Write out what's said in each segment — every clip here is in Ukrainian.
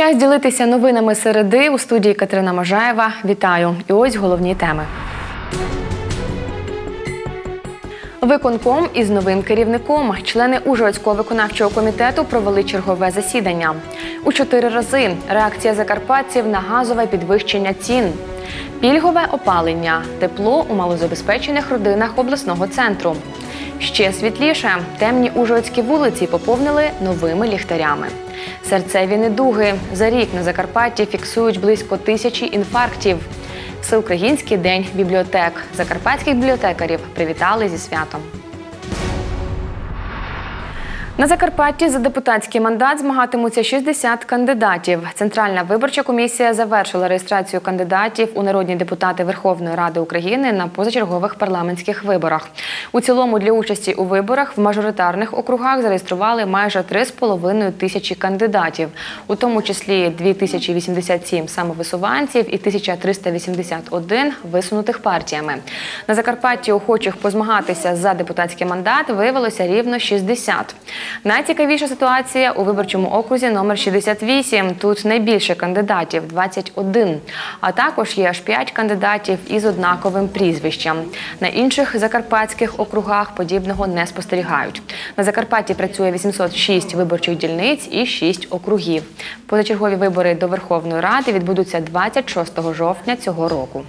Час ділитися новинами середи у студії Катерина Можаєва. Вітаю! І ось головні теми. Виконком із новим керівником. Члени Ужгородського виконавчого комітету провели чергове засідання. У чотири рази реакція закарпатців на газове підвищення цін. Пільгове опалення, тепло у малозабезпечених родинах обласного центру. Ще світліше темні ужгородські вулиці поповнили новими ліхтарями. Серцеві недуги за рік на Закарпатті фіксують близько тисячі інфарктів. Всеукраїнський день бібліотек. Закарпатських бібліотекарів привітали зі святом. На Закарпатті за депутатський мандат змагатимуться 60 кандидатів. Центральна виборча комісія завершила реєстрацію кандидатів у народні депутати Верховної Ради України на позачергових парламентських виборах. У цілому для участі у виборах в мажоритарних округах зареєстрували майже 3,5 тисячі кандидатів, у тому числі 2087 самовисуванців і 1381 висунутих партіями. На Закарпатті охочих позмагатися за депутатський мандат виявилося рівно 60. Найцікавіша ситуація у виборчому окрузі номер 68. Тут найбільше кандидатів 21. А також є аж 5 кандидатів із однаковим прізвищем. На інших закарпатських округах подібного не спостерігають. На Закарпатті працює 806 виборчих дільниць і 6 округів. Позачергові вибори до Верховної Ради відбудуться 26 жовтня цього року.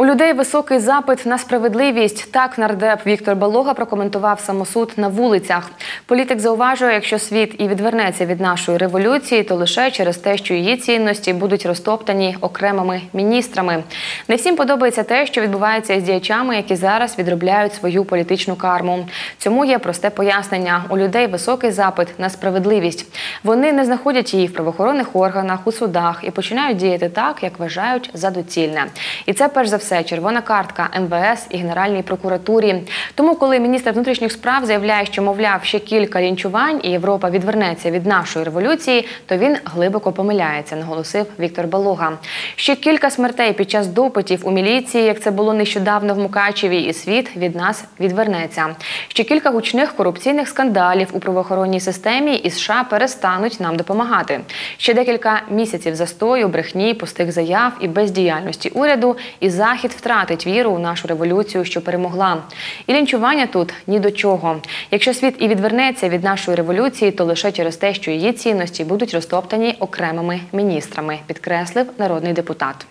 У людей високий запит на справедливість. Так нардеп Віктор Балога прокоментував самосуд на вулицях. Політик зауважує, якщо світ і відвернеться від нашої революції, то лише через те, що її цінності будуть розтоптані окремими міністрами. Не всім подобається те, що відбувається із діячами, які зараз відробляють свою політичну карму. Цьому є просте пояснення: у людей високий запит на справедливість. Вони не знаходять її в правоохоронних органах, у судах і починають діяти так, як вважають за доцільне. І це перш за все все червона картка МВС і Генеральній прокуратурі. Тому, коли міністр внутрішніх справ заявляє, що мовляв ще кілька лінчувань, і Європа відвернеться від нашої революції, то він глибоко помиляється, наголосив Віктор Балога. Ще кілька смертей під час допитів у міліції, як це було нещодавно в Мукачеві, і світ від нас відвернеться. Ще кілька гучних корупційних скандалів у правоохоронній системі і США перестануть нам допомагати. Ще декілька місяців застою, брехні, пустих заяв і бездіяльності уряду і захід Захід втратить віру у нашу революцію, що перемогла. І лінчування тут ні до чого. Якщо світ і відвернеться від нашої революції, то лише через те, що її цінності будуть розтоптані окремими міністрами, підкреслив народний депутат.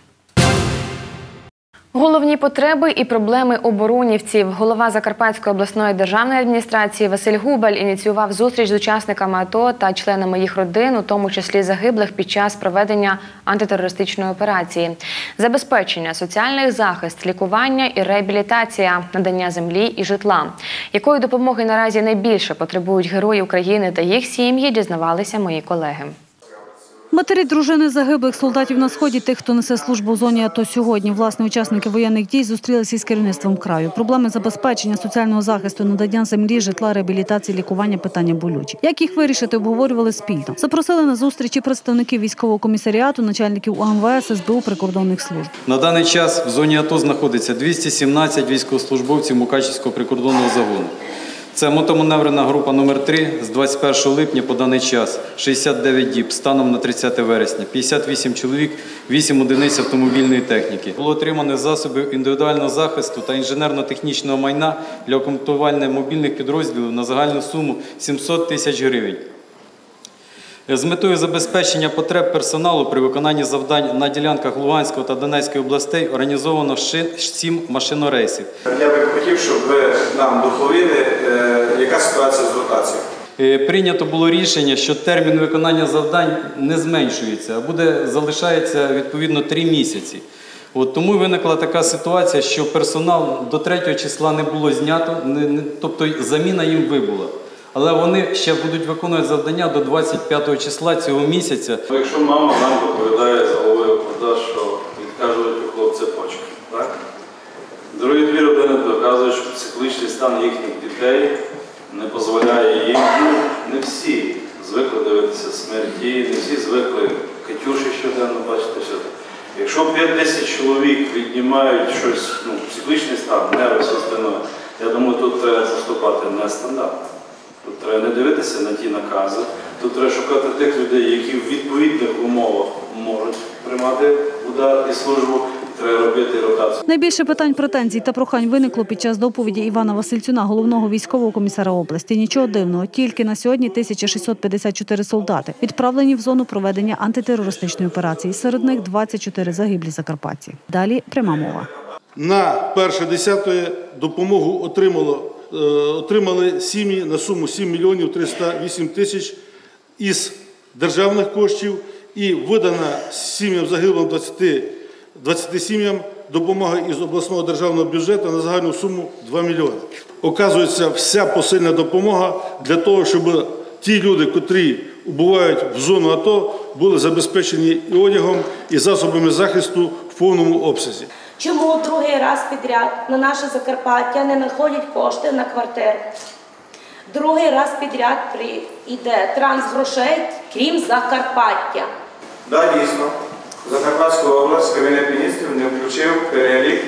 Головні потреби і проблеми оборонівців. Голова Закарпатської обласної державної адміністрації Василь Губаль ініціював зустріч з учасниками АТО та членами їх родин, у тому числі загиблих під час проведення антитерористичної операції, забезпечення соціальних захист, лікування і реабілітація, надання землі і житла. Якої допомоги наразі найбільше потребують герої України та їх сім'ї, дізнавалися мої колеги. Матері дружини загиблих солдатів на сході, тих, хто несе службу в зоні АТО сьогодні. Власне, учасники воєнних дій зустрілися із керівництвом краю. Проблеми забезпечення соціального захисту, надання землі, житла, реабілітації, лікування питання болючі. Як їх вирішити, обговорювали спільно. Запросили на зустрічі представників військового комісаріату, начальників УМВС, СБУ, прикордонних служб. На даний час в зоні АТО знаходиться 217 військовослужбовців Мукачівського прикордонного загону. Це мотоманеврена група номер 3 з 21 липня по даний час, 69 діб, станом на 30 вересня, 58 чоловік, 8 одиниць автомобільної техніки. Було отримано засоби індивідуального захисту та інженерно-технічного майна для окомплектування мобільних підрозділів на загальну суму 700 тисяч гривень. З метою забезпечення потреб персоналу при виконанні завдань на ділянках Луганського та Донецької областей організовано сім машинорейсів. Я би хотів, щоб ви нам доповіли, е, яка ситуація з ротацією. Е, прийнято було рішення, що термін виконання завдань не зменшується, а буде залишається відповідно три місяці. От Тому виникла така ситуація, що персонал до 3 числа не було знято, не, не, тобто заміна їм вибула але вони ще будуть виконувати завдання до 25 числа цього місяця. Ну, якщо мама нам доповідає з головою ОКУДА, що відкажуть у хлопця почки, так? Другі дві родини доказують, що психологічний стан їхніх дітей не дозволяє їм, ну, не всі звикли дивитися смерті, не всі звикли Катюші щоденно бачити все. Якщо 5 тисяч чоловік віднімають щось, ну, психологічний стан, нерви, все остальне, я думаю, тут треба поступати не стандартно. Тут треба не дивитися на ті накази, то треба шукати тих людей, які в відповідних умовах можуть приймати удар і службу. Треба робити ротацію. Найбільше питань, претензій та прохань виникло під час доповіді Івана Васильцюна, головного військового комісара області. Нічого дивного, тільки на сьогодні 1654 солдати відправлені в зону проведення антитерористичної операції. Серед них 24 загиблі закарпатці. Далі пряма мова. На перше десятої допомогу отримало, отримали сім'ї на суму 7 мільйонів 308 тисяч із державних коштів і видана сім'ям загиблим 20, 20 сім'ям допомога із обласного державного бюджету на загальну суму 2 мільйони. Оказується, вся посильна допомога для того, щоб ті люди, котрі убувають в зону АТО, були забезпечені і одягом, і засобами захисту в повному обсязі. Чому другий раз підряд на наше Закарпаття не знаходять кошти на квартиру? Другий раз підряд йде транс грошей, крім Закарпаття. Да, дійсно. Закарпатську область Кабінет міністрів не включив перелік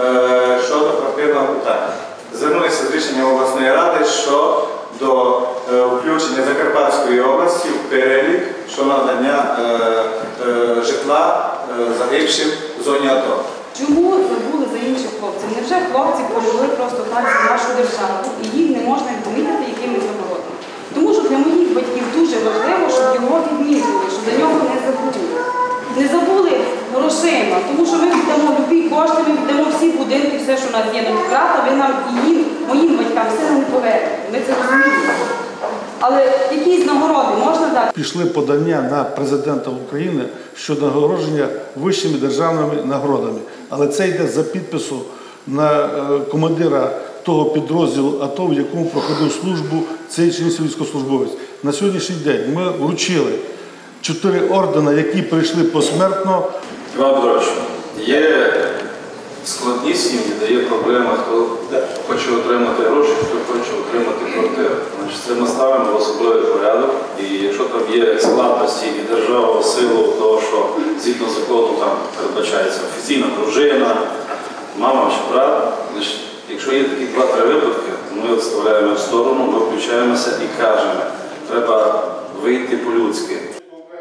е, щодо квартирного питання. Звернулися з рішенням обласної ради щодо е, включення Закарпатської області в перелік щодо надання е, е, житла е, загибшим в зоні АТО. Чому забули за інших хлопців? Невже хлопці полюбили просто так за нашу державу і їх не можна відмітити якимись нагородами? Тому що для моїх батьків дуже важливо, щоб його відмітили, щоб за нього не забули. Не забули грошима, тому що ми віддамо любі кошти, ми віддамо всі будинки, все, що у нас є на втрата, ви нам і їм, моїм батькам все не повернете. Ми це розуміємо. Але якісь нагороди можна дати? Пішли подання на президента України щодо нагородження вищими державними нагородами. Але це йде за підпису на е, командира того підрозділу АТО, в якому проходив службу цей чинівський військовослужбовець. На сьогоднішній день ми вручили чотири ордена, які прийшли посмертно. Іван Петрович, є складні сім'ї, де є проблема, хто хоче отримати гроші, хто хоче отримати квартиру. Значить, це ми ставимо в особливий порядок. І якщо там є складності і держава силу того, що згідно закону там передбачається офіційна дружина, мама чи брат, значить, якщо є такі два-три випадки, ми вставляємо в сторону, ми включаємося і кажемо, треба вийти по-людськи.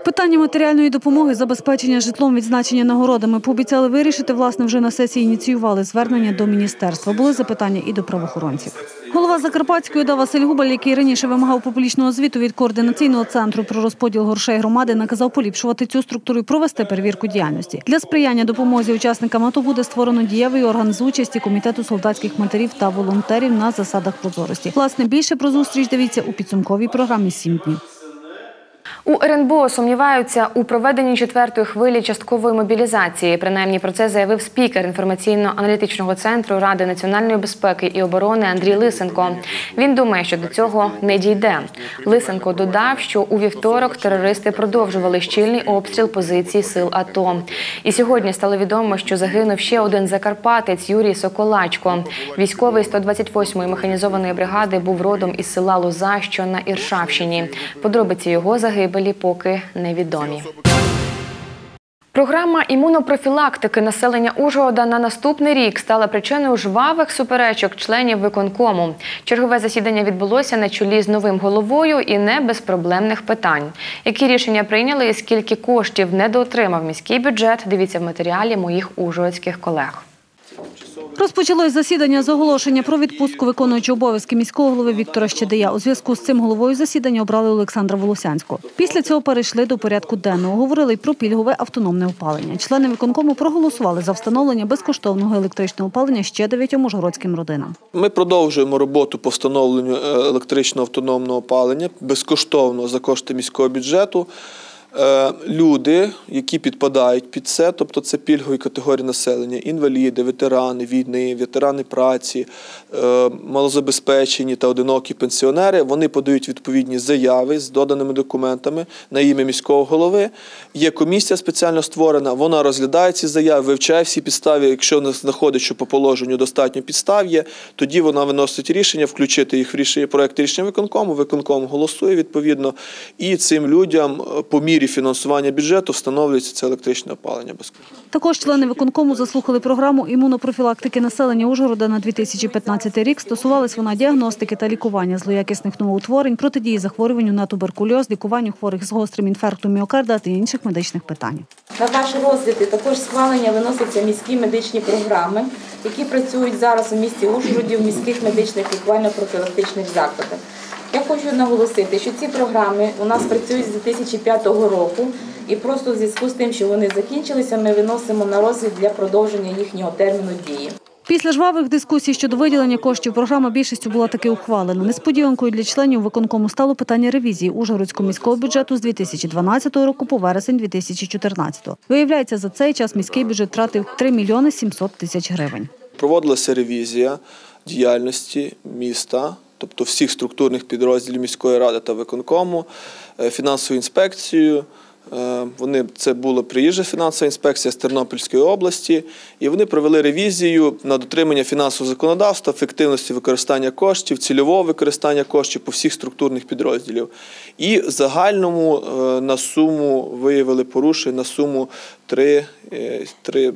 Питання матеріальної допомоги, забезпечення житлом, відзначення нагородами пообіцяли вирішити. Власне, вже на сесії ініціювали звернення до міністерства. Були запитання і до правоохоронців. Голова Закарпатської ОДА Василь Губаль, який раніше вимагав публічного звіту від координаційного центру про розподіл грошей громади, наказав поліпшувати цю структуру і провести перевірку діяльності. Для сприяння допомозі учасникам АТО буде створено дієвий орган з участі комітету солдатських матерів та волонтерів на засадах прозорості. Власне, більше про зустріч дивіться у підсумковій програмі «Сім днів. У РНБО сумніваються у проведенні четвертої хвилі часткової мобілізації. Принаймні про це заявив спікер інформаційно-аналітичного центру Ради національної безпеки і оборони Андрій Лисенко. Він думає, що до цього не дійде. Лисенко додав, що у вівторок терористи продовжували щільний обстріл позицій сил АТО. І сьогодні стало відомо, що загинув ще один закарпатець Юрій Соколачко. Військовий 128-ї механізованої бригади був родом із села Лоза, що на Іршавщині. Подробиці його загибелі поки невідомі. Програма імунопрофілактики населення Ужгорода на наступний рік стала причиною жвавих суперечок членів виконкому. Чергове засідання відбулося на чолі з новим головою і не без проблемних питань. Які рішення прийняли і скільки коштів недоотримав міський бюджет? Дивіться в матеріалі моїх ужгородських колег. Розпочалось засідання з оголошення про відпустку виконуючого обов'язки міського голови Віктора Щедия. У зв'язку з цим головою засідання обрали Олександра Волосянського. Після цього перейшли до порядку денного. Говорили й про пільгове автономне опалення. Члени виконкому проголосували за встановлення безкоштовного електричного опалення ще дев'ятьом ужгородським родинам. Ми продовжуємо роботу по встановленню е, електричного автономного опалення безкоштовно за кошти міського бюджету. Е, Люди, які підпадають під це, тобто це пільгові категорії населення: інваліди, ветерани війни, ветерани праці, е, малозабезпечені та одинокі пенсіонери, вони подають відповідні заяви з доданими документами на ім'я міського голови. Є комісія спеціально створена, вона розглядає ці заяви, вивчає всі підстави. Якщо вона знаходить, що по положенню достатньо підстав є, тоді вона виносить рішення включити їх в рішення проект рішення виконкому. Виконком голосує відповідно, і цим людям е, по мірі мірі фінансування бюджету встановлюється це електричне опалення. Також члени виконкому заслухали програму імунопрофілактики населення Ужгорода на 2015 рік. Стосувалась вона діагностики та лікування злоякісних новоутворень, протидії захворюванню на туберкульоз, лікуванню хворих з гострим інфарктом міокарда та інших медичних питань. На ваш розгляд також схвалення виносяться міські медичні програми, які працюють зараз у місті Ужгороді в міських медичних лікувально-профілактичних закладах. Я хочу наголосити, що ці програми у нас працюють з 2005 року, і просто в зв'язку з тим, що вони закінчилися, ми виносимо на розгляд для продовження їхнього терміну дії. Після жвавих дискусій щодо виділення коштів програма більшістю була таки ухвалена. Несподіванкою для членів виконкому стало питання ревізії Ужгородського міського бюджету з 2012 року по вересень 2014. Виявляється, за цей час міський бюджет втратив 3 мільйони 700 тисяч гривень. Проводилася ревізія діяльності міста, тобто всіх структурних підрозділів міської ради та виконкому, фінансову фінансовою інспекцією. Е, Вони це була приїжджа фінансова інспекція з Тернопільської області, і вони провели ревізію на дотримання фінансового законодавства, ефективності використання коштів, цільового використання коштів по всіх структурних підрозділів. І загальному е, на суму виявили порушень на суму 3, 3,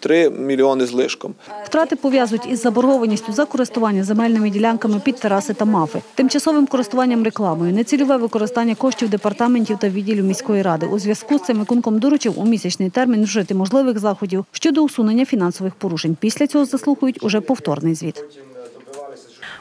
3 мільйони з лишком. Втрати пов'язують із заборгованістю за користування земельними ділянками під тераси та мафи, тимчасовим користуванням рекламою, нецільове використання коштів департаментів та відділів міської ради. У зв'язку з цим виконком доручив у місячний термін вжити можливих заходів щодо усунення фінансових порушень. Після цього заслухають уже повторний звіт.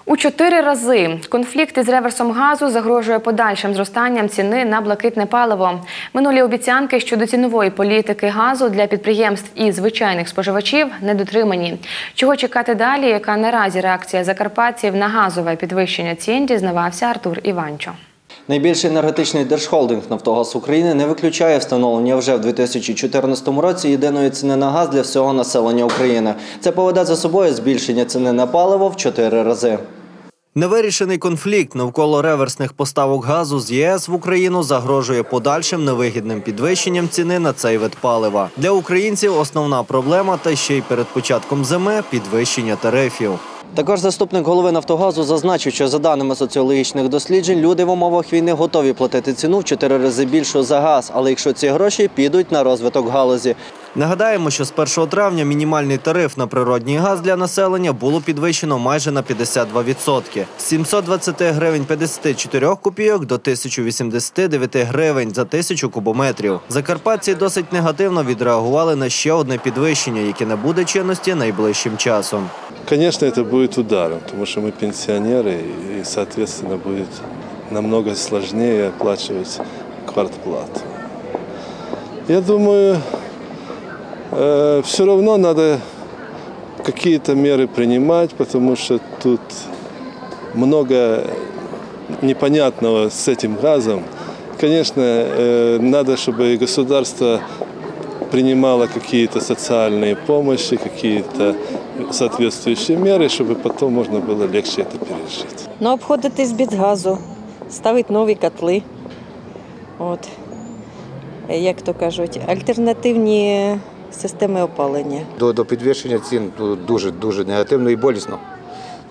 У чотири рази конфлікт із реверсом газу загрожує подальшим зростанням ціни на блакитне паливо. Минулі обіцянки щодо цінової політики газу для підприємств і звичайних споживачів не дотримані. Чого чекати далі? Яка наразі реакція закарпатців на газове підвищення цін? Дізнавався Артур Іванчо. Найбільший енергетичний держхолдинг Нафтогаз України не виключає встановлення вже в 2014 році єдиної ціни на газ для всього населення України. Це поведе за собою збільшення ціни на паливо в 4 рази. Невирішений конфлікт навколо реверсних поставок газу з ЄС в Україну загрожує подальшим невигідним підвищенням ціни на цей вид палива. Для українців основна проблема, та ще й перед початком зими підвищення тарифів. Також заступник голови Нафтогазу зазначив, що за даними соціологічних досліджень, люди в умовах війни готові платити ціну в чотири рази більшу за газ, але якщо ці гроші підуть на розвиток галузі. Нагадаємо, що з 1 травня мінімальний тариф на природній газ для населення було підвищено майже на 52% – з 720 гривень 54 копійок до 1089 гривень за тисячу кубометрів. Закарпатці досить негативно відреагували на ще одне підвищення, яке не буде чинності найближчим часом. Конечно, это будет ударом, потому что мы пенсионеры, и, соответственно, будет намного сложнее оплачивать квартплату. Я думаю, Все равно надо какие-то меры принимать, потому что тут много непонятного с этим газом. Конечно, э, надо, чтобы государство принимало какие-то социальные помощи, какие-то соответствующие меры, чтобы потом можно было легче это пережить. Ну, обходитись без газу, ставити нові котли. От. Як то кажуть, альтернативні системи опалення. До, до підвищення цін дуже дуже негативно і болісно.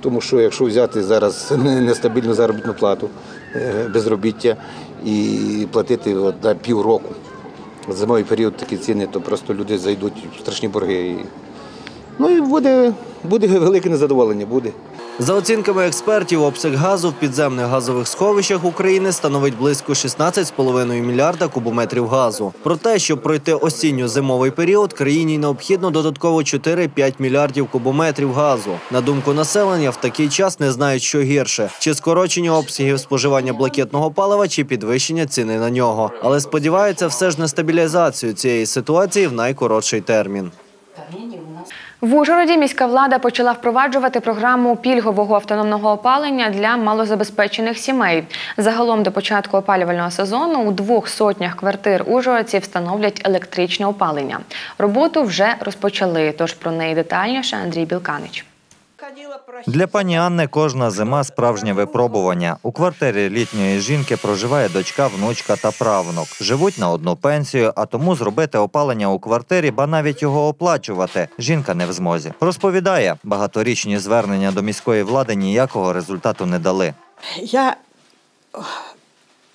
Тому що якщо взяти зараз нестабільну заробітну плату, е, безробіття і платити от, на півроку зимовий період такі ціни, то просто люди зайдуть в страшні борги. Ну і буде, буде велике незадоволення. Буде. За оцінками експертів, обсяг газу в підземних газових сховищах України становить близько 16,5 мільярда кубометрів газу. Про те, щоб пройти осінньо-зимовий період, країні необхідно додатково 4-5 мільярдів кубометрів газу. На думку населення, в такий час не знають, що гірше: чи скорочення обсягів споживання блакитного палива, чи підвищення ціни на нього. Але сподіваються все ж на стабілізацію цієї ситуації в найкоротший термін. В Ужгороді міська влада почала впроваджувати програму пільгового автономного опалення для малозабезпечених сімей. Загалом до початку опалювального сезону у двох сотнях квартир ужгородців встановлять електричне опалення. Роботу вже розпочали. Тож про неї детальніше Андрій Білканич. Для пані Анни кожна зима справжнє випробування. У квартирі літньої жінки проживає дочка, внучка та правнук. Живуть на одну пенсію, а тому зробити опалення у квартирі, ба навіть його оплачувати. Жінка не в змозі. Розповідає, багаторічні звернення до міської влади ніякого результату не дали. Я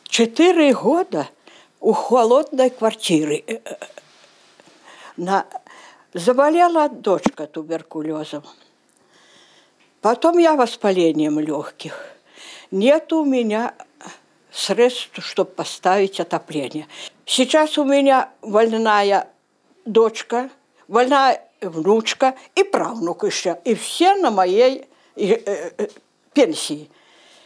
чотири роки у холодной квартире. Э, э, На... Заболела дочка туберкулезом. Потом я воспалением легких. Нет у меня средств, чтобы поставить отопление. Сейчас у меня больная дочка, больная внучка и правнук еще. И все на моей э, э, пенсии.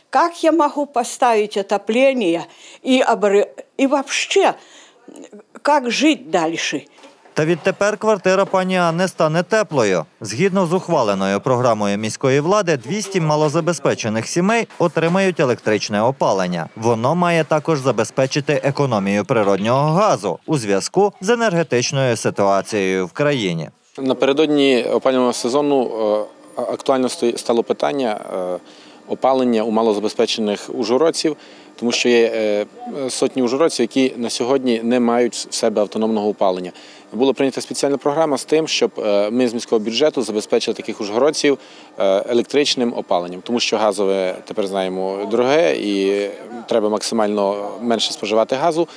Как я могу поставить отопление и, обры... и вообще, как жить дальше? Та відтепер квартира пані Анни стане теплою. Згідно з ухваленою програмою міської влади, 200 малозабезпечених сімей отримають електричне опалення. Воно має також забезпечити економію природнього газу у зв'язку з енергетичною ситуацією в країні. Напередодні опалювального сезону е, актуально стало питання е, опалення у малозабезпечених ужгородців, тому що є е, сотні ужгородців, які на сьогодні не мають в себе автономного опалення. Була прийнята спеціальна програма з тим, щоб е, ми з міського бюджету забезпечили таких ужгородців е, електричним опаленням, тому що газове тепер знаємо дороге і треба максимально менше споживати газу.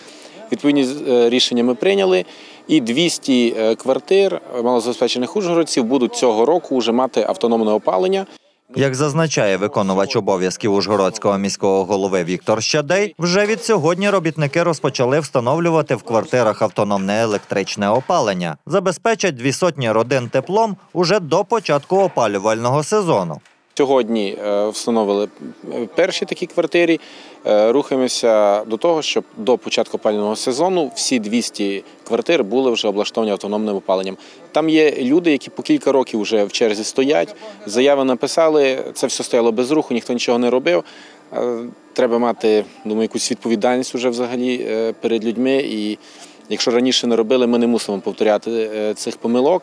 Відповідні е, рішення ми прийняли, і 200 е, квартир малозабезпечених ужгородців будуть цього року вже мати автономне опалення. Як зазначає виконувач обов'язків Ужгородського міського голови Віктор Щадей, вже від сьогодні робітники розпочали встановлювати в квартирах автономне електричне опалення, забезпечать дві сотні родин теплом уже до початку опалювального сезону. Сьогодні е, встановили е, перші такі квартири. Е, Рухаємося до того, щоб до початку опалювального сезону всі 200 квартир були вже облаштовані автономним опаленням. Там є люди, які по кілька років вже в черзі стоять. Заяви написали, це все стояло без руху, ніхто нічого не робив. Треба мати думаю, якусь відповідальність уже взагалі перед людьми. І якщо раніше не робили, ми не мусимо повторяти цих помилок.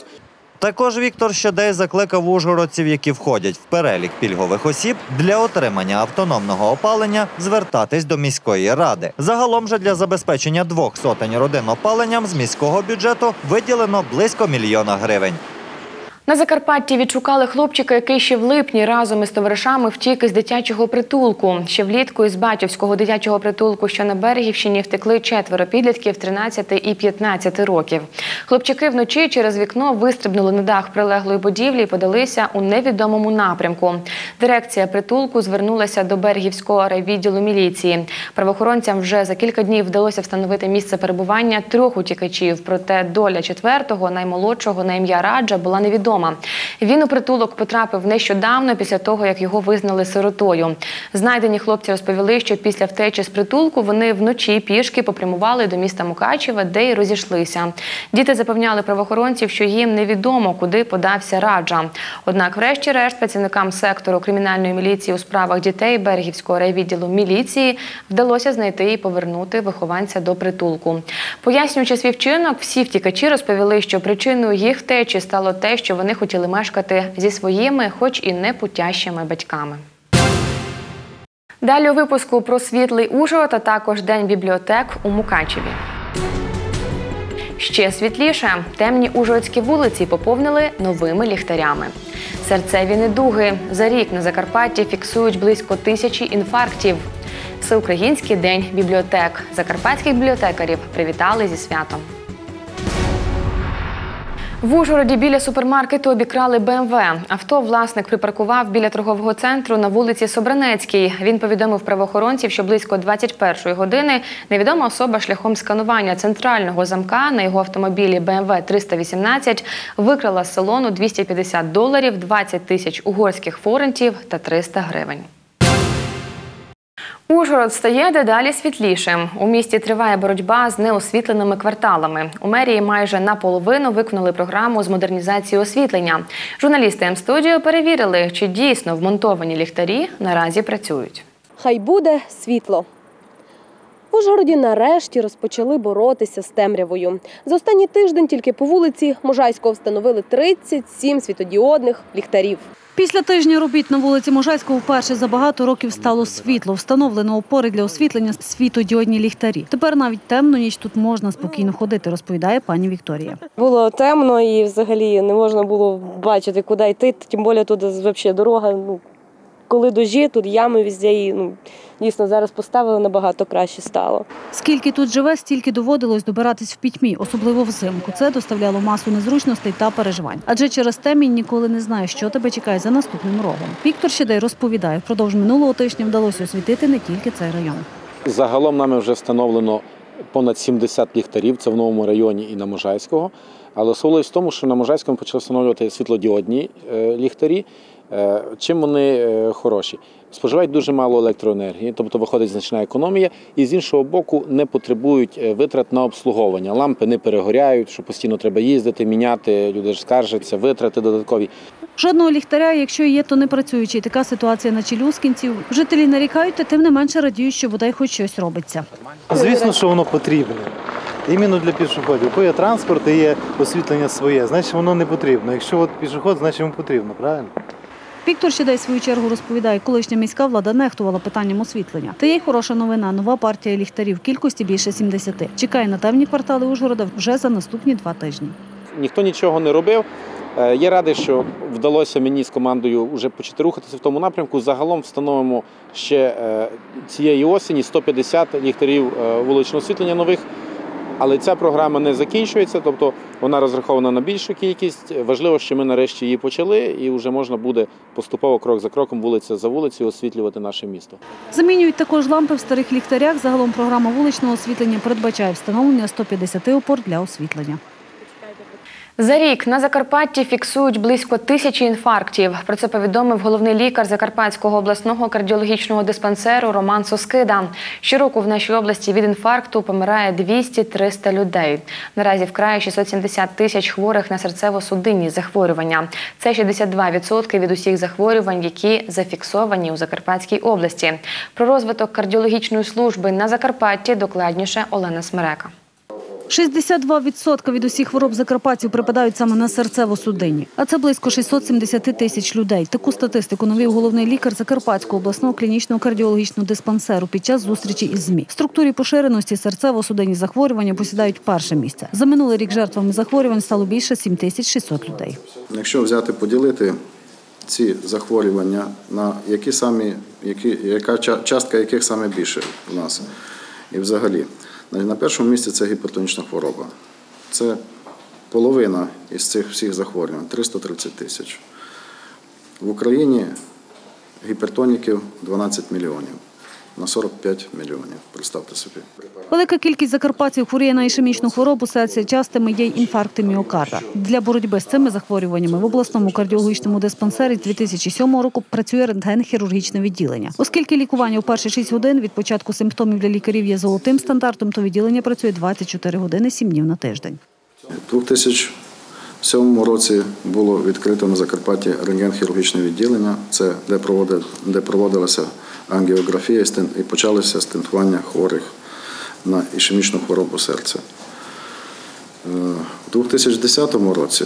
Також Віктор Щадей закликав ужгородців, які входять в перелік пільгових осіб, для отримання автономного опалення звертатись до міської ради. Загалом же для забезпечення двох сотень родин опаленням з міського бюджету виділено близько мільйона гривень. На Закарпатті відшукали хлопчика, який ще в липні разом із товаришами втік із дитячого притулку. Ще влітку із батьківського дитячого притулку, що на Берегівщині, втекли четверо підлітків 13 і 15 років. Хлопчики вночі через вікно вистрибнули на дах прилеглої будівлі і подалися у невідомому напрямку. Дирекція притулку звернулася до Берегівського райвідділу міліції. Правоохоронцям вже за кілька днів вдалося встановити місце перебування трьох утікачів. Проте доля четвертого, наймолодшого на ім'я Раджа, була невідома. Він у притулок потрапив нещодавно після того, як його визнали сиротою. Знайдені хлопці розповіли, що після втечі з притулку вони вночі пішки попрямували до міста Мукачева, де й розійшлися. Діти запевняли правоохоронців, що їм невідомо, куди подався Раджа. Однак, врешті-решт, працівникам сектору кримінальної міліції у справах дітей Берегівського райвідділу міліції вдалося знайти і повернути вихованця до притулку. Пояснюючи свій вчинок, всі втікачі розповіли, що причиною їх втечі стало те, що вони хотіли мешкати зі своїми, хоч і не путящими батьками. Далі у випуску про світлий Ужгород, а також День бібліотек у Мукачеві. Ще світліше темні ужгородські вулиці поповнили новими ліхтарями. Серцеві недуги за рік на Закарпатті фіксують близько тисячі інфарктів. Всеукраїнський день бібліотек. Закарпатських бібліотекарів привітали зі святом. В Ужгороді біля супермаркету обікрали БМВ. Авто власник припаркував біля торгового центру на вулиці Собранецькій. Він повідомив правоохоронців, що близько 21-ї години невідома особа шляхом сканування центрального замка на його автомобілі BMW 318 викрала з салону 250 доларів, 20 тисяч угорських форентів та 300 гривень. Ужгород стає дедалі світлішим. У місті триває боротьба з неосвітленими кварталами. У мерії майже наполовину виконали програму з модернізації освітлення. Журналісти М-студіо перевірили, чи дійсно вмонтовані ліхтарі наразі працюють. Хай буде світло. В Ужгороді нарешті розпочали боротися з темрявою. За останній тиждень тільки по вулиці Можайського встановили 37 світодіодних ліхтарів. Після тижня робіт на вулиці Можайського вперше за багато років стало світло. Встановлено опори для освітлення світодіодні ліхтарі. Тепер навіть темну ніч тут можна спокійно ходити, розповідає пані Вікторія. Було темно і взагалі не можна було бачити, куди йти. Тим більше тут взагалі дорога ну, коли дожі, тут ями везде і ну, дійсно зараз поставили набагато краще стало. Скільки тут живе, стільки доводилось добиратись в пітьмі, особливо взимку. Це доставляло масу незручностей та переживань. Адже через темінь ніколи не знаєш, що тебе чекає за наступним рогом. Віктор Щедей розповідає, впродовж минулого тижня вдалося освітити не тільки цей район. Загалом нами вже встановлено понад 70 ліхтарів. Це в новому районі і на Можайського. Але особливість в тому, що на Можайському почали встановлювати світлодіодні е, ліхтарі. Е, Чим вони е, хороші? Споживають дуже мало електроенергії, тобто виходить значна економія, і з іншого боку не потребують е, витрат на обслуговування. Лампи не перегоряють, що постійно треба їздити, міняти. Люди ж скаржаться, витрати додаткові. Жодного ліхтаря, якщо є, то не працюючий. Така ситуація на Челюскінців. Жителі нарікають, та тим не менше радіють, що бодай хоч щось робиться. Звісно, що воно потрібне. Іменно для пішоходів. Коли є транспорт і є освітлення своє, значить воно не потрібно. Якщо от пішоход, значить йому потрібно, правильно? Віктор Щедай в свою чергу розповідає, колишня міська влада нехтувала питанням освітлення. Та є й хороша новина. Нова партія ліхтарів кількості більше 70. Чекає на темні квартали Ужгорода вже за наступні два тижні. ніхто нічого не робив. Е, Я радий, що вдалося мені з командою вже почати рухатися в тому напрямку. Загалом встановимо ще е, цієї осені 150 ліхтарів е, вуличного освітлення нових. Але ця програма не закінчується, тобто вона розрахована на більшу кількість. Важливо, що ми нарешті її почали, і вже можна буде поступово крок за кроком, вулиця за вулицею освітлювати наше місто. Замінюють також лампи в старих ліхтарях. Загалом програма вуличного освітлення передбачає встановлення 150 опор для освітлення. За рік на Закарпатті фіксують близько тисячі інфарктів. Про це повідомив головний лікар Закарпатського обласного кардіологічного диспансеру Роман Соскида. Щороку в нашій області від інфаркту помирає 200-300 людей. Наразі в краї 670 тисяч хворих на серцево-судинні захворювання. Це 62% від усіх захворювань, які зафіксовані у Закарпатській області. Про розвиток кардіологічної служби на Закарпатті докладніше Олена Смерека. 62% від усіх хвороб закарпатців припадають саме на серцево-судинні. А це близько 670 тисяч людей. Таку статистику навів головний лікар Закарпатського обласного клінічного кардіологічного диспансеру під час зустрічі із ЗМІ. В структурі поширеності серцево-судинні захворювання посідають перше місце. За минулий рік жертвами захворювань стало більше 7600 людей. Якщо взяти поділити ці захворювання на які самі, які, яка частка яких саме більше у нас і взагалі. Значить, На першому місці це гіпертонічна хвороба. Це половина із цих всіх захворювань 330 тисяч. В Україні гіпертоніків 12 мільйонів на 45 мільйонів. Представте собі. Велика кількість закарпатців хворіє на ішемічну хворобу серця частими є й інфаркти міокарда. Для боротьби з цими захворюваннями в обласному кардіологічному диспансері з 2007 року працює рентген-хірургічне відділення. Оскільки лікування у перші 6 годин від початку симптомів для лікарів є золотим стандартом, то відділення працює 24 години 7 днів на тиждень. У 2007 році було відкрито на Закарпатті рентген-хірургічне відділення, це де, проводилася ангіографія і почалося стентування хворих на ішемічну хворобу серця. У 2010 році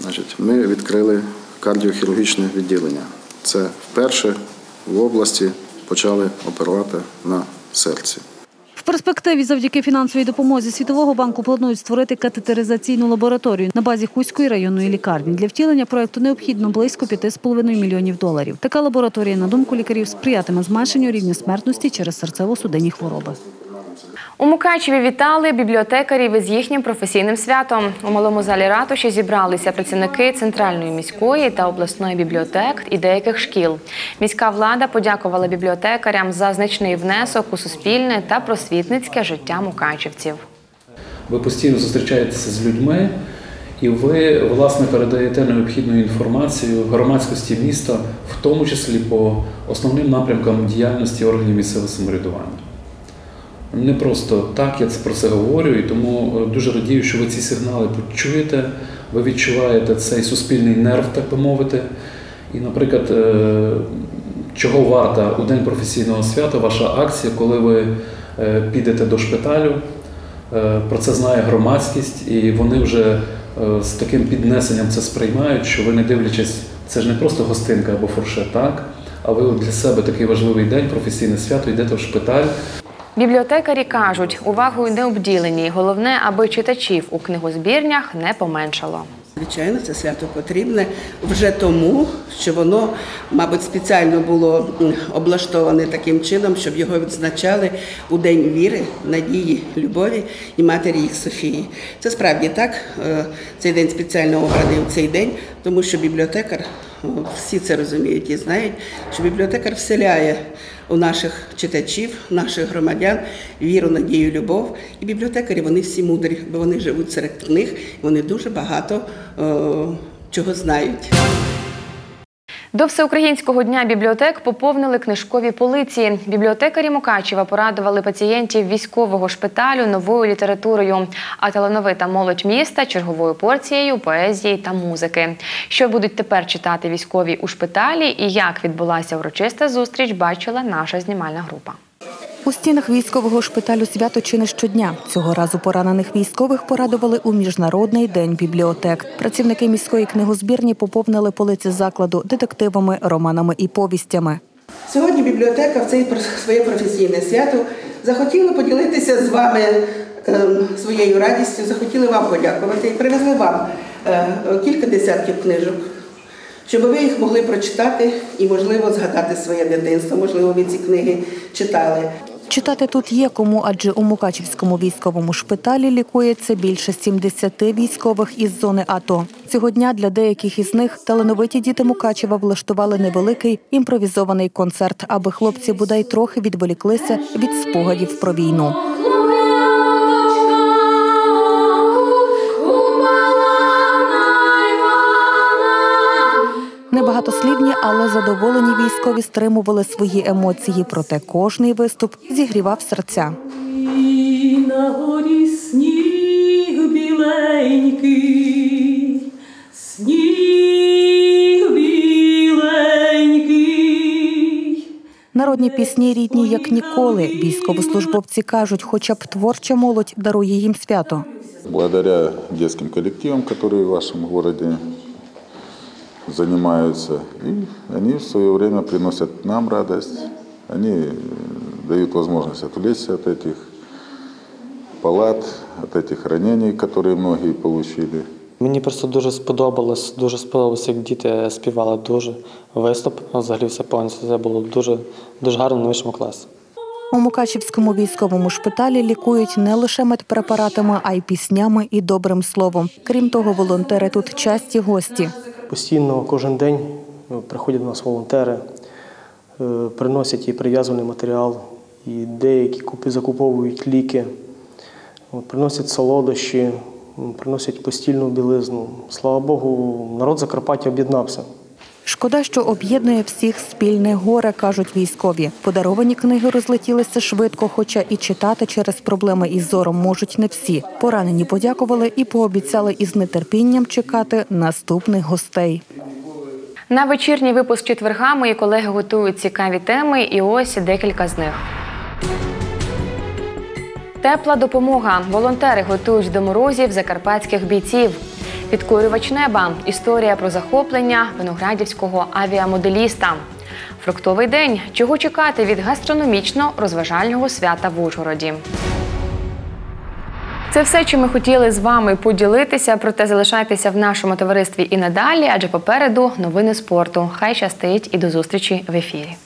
значить, ми відкрили кардіохірургічне відділення. Це вперше в області почали оперувати на серці. Перспективі завдяки фінансовій допомозі Світового банку планують створити катетеризаційну лабораторію на базі Хуської районної лікарні. Для втілення проекту необхідно близько 5,5 мільйонів доларів. Така лабораторія, на думку лікарів, сприятиме зменшенню рівня смертності через серцево-судинні хвороби. У Мукачеві вітали бібліотекарів із їхнім професійним святом. У малому залі ратуші зібралися працівники центральної міської та обласної бібліотек і деяких шкіл. Міська влада подякувала бібліотекарям за значний внесок у суспільне та просвітницьке життя мукачевців. Ви постійно зустрічаєтеся з людьми, і ви власне передаєте необхідну інформацію громадськості міста, в тому числі по основним напрямкам діяльності органів місцевого самоврядування. Не просто так я про це говорю, і тому е, дуже радію, що ви ці сигнали почуєте, ви відчуваєте цей суспільний нерв, так би мовити. І, наприклад, е, чого варта у День професійного свята ваша акція, коли ви е, підете до шпиталю, Про це знає громадськість, і вони вже з таким піднесенням це сприймають, що ви не дивлячись, це ж не просто гостинка або фуршет, так? А ви для себе такий важливий день, професійне свято, йдете в шпиталь. Бібліотекарі кажуть, увагою не обділені. Головне, аби читачів у книгозбірнях не поменшало. Звичайно, це свято потрібне вже тому, що воно, мабуть, спеціально було облаштоване таким чином, щоб його відзначали у День віри, надії, любові і матері їх Софії. Це справді так. е, Цей день спеціально обраний у цей день, тому що бібліотекар, всі це розуміють і знають, що бібліотекар вселяє у наших читачів, наших громадян віру, надію, любов. І бібліотекарі вони всі мудрі, бо вони живуть серед книг, вони дуже багато о, чого знають. До всеукраїнського дня бібліотек поповнили книжкові полиці. Бібліотекарі Мукачева порадували пацієнтів військового шпиталю новою літературою, а талановита молодь міста черговою порцією поезії та музики. Що будуть тепер читати військові у шпиталі і як відбулася урочиста зустріч, бачила наша знімальна група. У стінах військового шпиталю свято чи не щодня. Цього разу поранених військових порадували у міжнародний день бібліотек. Працівники міської книгозбірні поповнили полиці закладу детективами, романами і повістями. Сьогодні бібліотека в це своє професійне свято захотіла поділитися з вами ем, своєю радістю, захотіли вам подякувати і привезли вам е, кілька десятків книжок, щоб ви їх могли прочитати і, можливо, згадати своє дитинство. Можливо, ви ці книги читали. Читати тут є кому, адже у Мукачівському військовому шпиталі лікується більше 70 військових із зони АТО. Цього дня для деяких із них талановиті діти Мукачева влаштували невеликий імпровізований концерт, аби хлопці бодай трохи відволіклися від спогадів про війну. Небагатослівні, але задоволені військові стримували свої емоції. Проте кожний виступ зігрівав серця. на горі сніг біленький, сніг біленький. Народні пісні рідні як ніколи. Військовослужбовці кажуть, хоча б творча молодь дарує їм свято. Благодаря детским коллективам, которые в вашем городе занимаются, и они в свое время приносят нам радость, они э, дают возможность отвлечься от этих палат, от этих ранений, которые многие получили. Мені просто дуже сподобалось, дуже сподобалось, як діти співали дуже виступ. Взагалі все повністю це було дуже, дуже гарно на вищому класі. У Мукачівському військовому шпиталі лікують не лише медпрепаратами, а й піснями і добрим словом. Крім того, волонтери тут часті гості. Постійно кожен день е, приходять до нас волонтери, е, приносять і прив'язаний матеріал, і деякі купи закуповують ліки, приносять солодощі, приносять постільну білизну. Слава Богу, народ Закарпаття об'єднався. Шкода, що об'єднує всіх спільне горе, кажуть військові. Подаровані книги розлетілися швидко, хоча і читати через проблеми із зором можуть не всі. Поранені подякували і пообіцяли із нетерпінням чекати наступних гостей. На вечірній випуск четверга мої колеги готують цікаві теми, і ось декілька з них. Тепла допомога. Волонтери готують до морозів закарпатських бійців. Підкорювач неба. Історія про захоплення виноградівського авіамоделіста. Фруктовий день. Чого чекати від гастрономічно-розважального свята в Ужгороді? Це все, чим ми хотіли з вами поділитися. Проте залишайтеся в нашому товаристві і надалі, адже попереду новини спорту. Хай щастить і до зустрічі в ефірі.